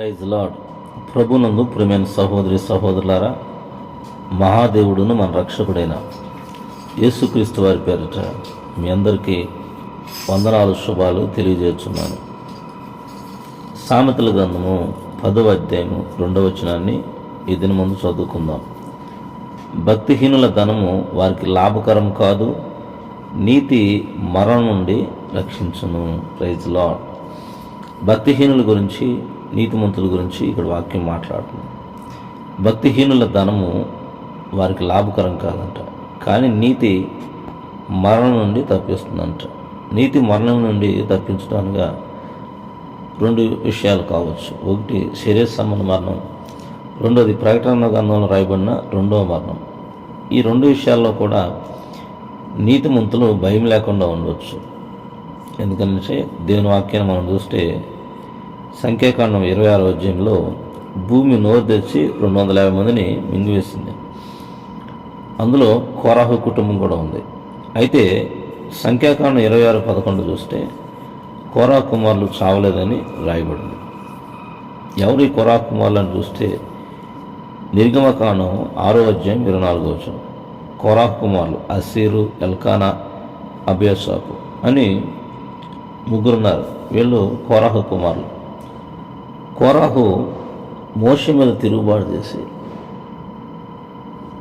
Praise lord ప్రభునందు ప్రియమైన సహోదరి సహోదరులారా మహాదేవుడును మన రక్షకుడైన యేసుక్రీస్తు వారి పేరిట మీ అందరికీ వందనాలు శుభాలు తెలియజేస్తున్నాను. సామెతల గ్రంథము పదవ అధ్యాయము రెండవ వచనాన్ని ఈ దిన ముందు చదువుకుందాం. భక్తిహీనుల ధనము వారికి లాభకరం కాదు నీతి మరణం నుండి రక్షించును. ప్రైజ్ లాడ్ భక్తిహీనుల గురించి నీతిమంతుల గురించి ఇక్కడ వాక్యం మాట్లాడుతుంది. భక్తిహీనుల ధనము వారికి లాభకరం కాదంట. కానీ నీతి మరణం నుండి తప్పిస్తుందంట. నీతి మరణం నుండి తప్పించడానిగా రెండు విషయాలు కావచ్చు. ఒకటి శరీర సంబంధ మరణం. రెండోది ప్రకటన గ్రంథంలో రాయబడిన రెండవ మరణం. ఈ రెండు విషయాల్లో కూడా నీతిమంతులు భయం లేకుండా ఉండవచ్చు. ఎందుకంటే దేవుని వాక్యాన్ని మనం చూస్తే సంఖ్యాకాండం ఇరవై ఆరో అధ్యాయంలో భూమి నోరు తెచ్చి రెండు వందల యాభై మందిని మింగివేసింది. అందులో కోరాహు కుటుంబం కూడా ఉంది. అయితే సంఖ్యాకాండం ఇరవై ఆరు పదకొండు చూస్తే కోరా కుమారులు చావలేదని రాయబడింది. ఎవరి కోరా కుమారులను చూస్తే? నిర్గమకాండం ఆరో అధ్యాయం ఇరవై నాలుగో వచ్చిన కోరా కుమారులు అసీరు ఎల్కానా అభ్యాసాపు అని ముగ్గురున్నారు. వీళ్ళు కోరాహు కుమారులు. కోరాహు మోష మీద తిరుగుబాటు చేసి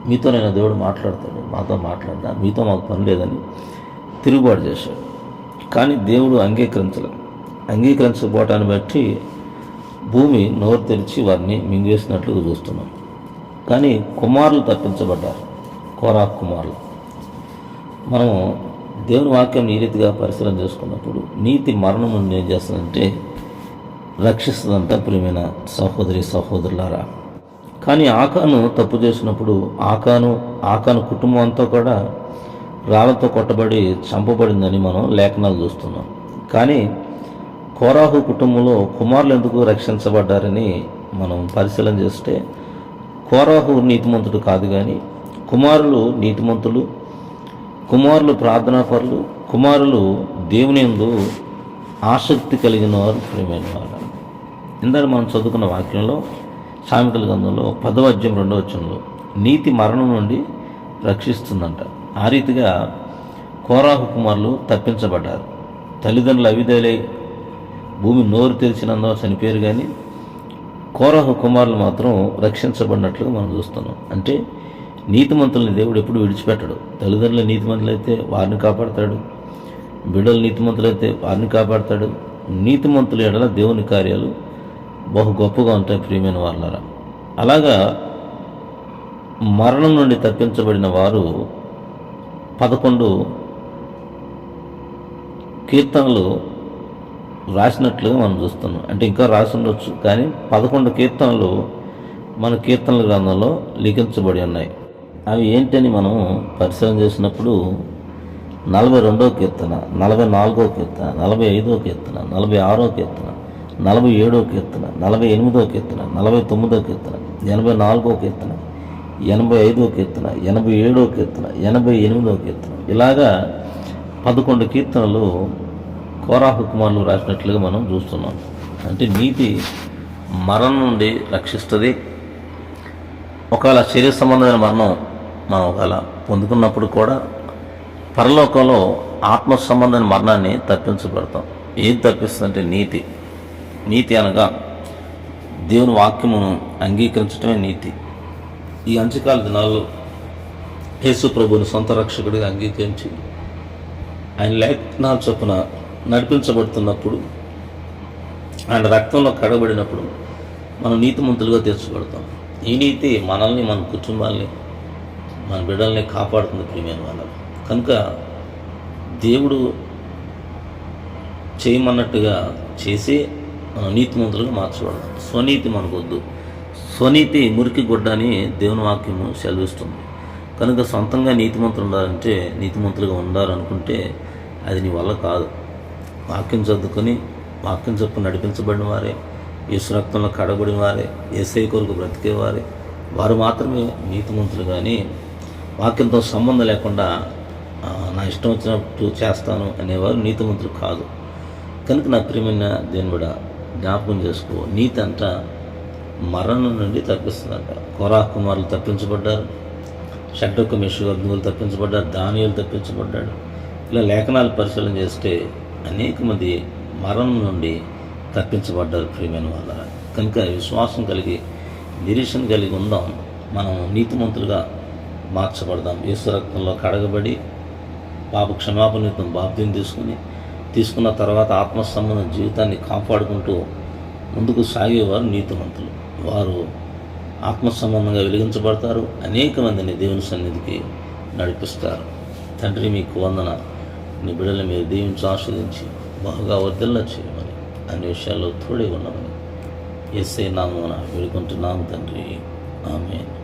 మీతో నేను దేవుడు మాట్లాడతాడు మాతో మాట్లాడ్డా మీతో మాకు పని లేదని తిరుగుబాటు చేశాడు. కానీ దేవుడు అంగీకరించలేదు అంగీకరించకపోవటాన్ని బట్టి భూమి నోరు తెరిచి వారిని మింగేసినట్లుగా చూస్తున్నాం. కానీ కుమారులు తప్పించబడ్డారు కోరా కుమారులు. మనము దేవుని వాక్యం ఈ రీతిగా పరిశీలన చేసుకున్నప్పుడు నీతి మరణం నుండి ఏం చేస్తుందంటే రక్షిస్తుందంట ప్రియమైన సహోదరి సహోదరులారా. కానీ ఆకాను తప్పు చేసినప్పుడు ఆకాను ఆకాను కుటుంబం అంతా కూడా రాళ్ళతో కొట్టబడి చంపబడిందని మనం లేఖనాలు చూస్తున్నాం. కానీ కోరాహు కుటుంబంలో కుమారులు ఎందుకు రక్షించబడ్డారని మనం పరిశీలన చేస్తే కోరాహు నీతిమంతుడు కాదు కానీ కుమారులు నీతిమంతులు కుమారులు ప్రార్థనాపరులు కుమారులు దేవుని ఎందు ఆసక్తి కలిగిన వారు ప్రేమైన వారు. ఇందాక మనం చదువుకున్న వాక్యంలో సామెతల గ్రంథంలో పదవ అధ్యాయం రెండవ వచనంలో నీతి మరణం నుండి రక్షిస్తుందంట. ఆ రీతిగా కోరాహు కుమారులు తప్పించబడ్డారు. తల్లిదండ్రులు అవిధేలై భూమి నోరు తెరిచినందున చనిపోయారు కానీ కోరాహు కుమారులు మాత్రం రక్షించబడినట్లుగా మనం చూస్తున్నాం. అంటే నీతిమంతుల్ని దేవుడు ఎప్పుడు విడిచిపెట్టడు. తల్లిదండ్రుల నీతిమంతులైతే వారిని కాపాడతాడు. బిడ్డలు నీతిమంతులైతే వారిని కాపాడతాడు. నీతిమంతుల ఎడల దేవుని కార్యాలు బహు గొప్పగా ఉంటాయి ప్రియమైన వాళ్ళరా? అలాగా మరణం నుండి తప్పించబడిన వారు పదకొండు కీర్తనలు రాసినట్లుగా మనం చూస్తున్నాం. అంటే ఇంకా రాసి ఉండొచ్చు కానీ పదకొండు కీర్తనలు మన కీర్తనల గ్రంథంలో లిఖించబడి ఉన్నాయి. అవి ఏంటని మనం పరిశీలన చేసినప్పుడు నలభై రెండో కీర్తన నలభై నాలుగో కీర్తన నలభై ఐదో కీర్తన నలభై ఆరో కీర్తన నలభై ఏడో కీర్తన నలభై ఎనిమిదో కీర్తన నలభై తొమ్మిదో కీర్తన ఎనభై నాలుగో కీర్తన ఎనభై ఐదో కీర్తన ఎనభై ఏడో కీర్తన ఎనభై ఎనిమిదో కీర్తన. ఇలాగా పదకొండు కీర్తనలు కోరాహు కుమారులు రాసినట్లుగా మనం చూస్తున్నాం. అంటే నీతి మరణం నుండి రక్షిస్తుంది. ఒకవేళ శరీర సంబంధమైన మరణం మనం ఒకవేళ పొందుకున్నప్పుడు కూడా పరలోకంలో ఆత్మ సంబంధమైన మరణాన్ని తప్పించబడతాం. ఏది తప్పిస్తుందంటే నీతి. నీతి అనగా దేవుని వాక్యమును అంగీకరించడమే నీతి. ఈ అంచకాల దినాల్లో యేసు ప్రభుని సొంత రక్షకుడిగా అంగీకరించి ఆయన లేఖనాలు చొప్పున నడిపించబడుతున్నప్పుడు ఆయన రక్తంలో కడబడినప్పుడు మనం నీతిమంతులుగా తీర్చబడతాం. ఈ నీతి మనల్ని మన కుటుంబాల్ని మన బిడ్డల్ని కాపాడుతుంది ప్రియమైన వాళ్ళని కనుక దేవుడు చేయమన్నట్టుగా చేసి నీతిమంతులుగా మార్చబడతాం స్వనీతి మనకొద్దు. స్వనీతి మురికి గుడ్డ అని దేవుని వాక్యము సెలవిస్తుంది. కనుక సొంతంగా నీతిమంతులు ఉండాలంటే నీతిమంతులుగా ఉండాలనుకుంటే అది నీ వల్ల కాదు. వాక్యం చదువుకొని వాక్యం చొప్పున నడిపించబడిన వారే యేసు రక్తంలో కడబడిన వారే ఏసై కొరకు బ్రతికేవారే వారు మాత్రమే నీతిమంతులు కానీ వాక్యంతో సంబంధం లేకుండా నా ఇష్టం వచ్చినట్టు చేస్తాను అనేవారు నీతిమంతులు కాదు. కనుక నా ప్రియమైన దేవుని బిడ్డ జ్ఞాపకం చేసుకో. నీతంట మరణం నుండి తప్పిస్తుందంట. కొరా కుమారులు తప్పించబడ్డారు. షడ్డొక్క అగ్నులు తప్పించబడ్డారు. దానియులు తప్పించబడ్డాడు. ఇలా లేఖనాలు పరిశీలన చేస్తే అనేక మంది మరణం నుండి తప్పించబడ్డారు ప్రియమైన వాళ్ళ కనుక విశ్వాసం కలిగి నిరీక్షణ కలిగి ఉందాం. మనం నీతిమంతులుగా మార్చబడదాం. యేసు రక్తంలో కడగబడి పాప క్షమాపణ నిమిత్తం బాప్తిని తీసుకుని తీసుకున్న తర్వాత ఆత్మ సంబంధం జీవితాన్ని కాపాడుకుంటూ ముందుకు సాగేవారు నీతిమంతులు. వారు ఆత్మ సంబంధంగా వెలిగించబడతారు. అనేక మందిని దేవుని సన్నిధికి నడిపిస్తారు. తండ్రి మీకు వందన. నీ బిడ్డలు మీరు దీవించి ఆస్వాదించి బాగా వర్ధిల్ల చేయమని అన్ని విషయాల్లో తోడే ఉన్నామని. ఎస్ఐ నామన వేడుకుంటున్నాము తండ్రి. ఆమె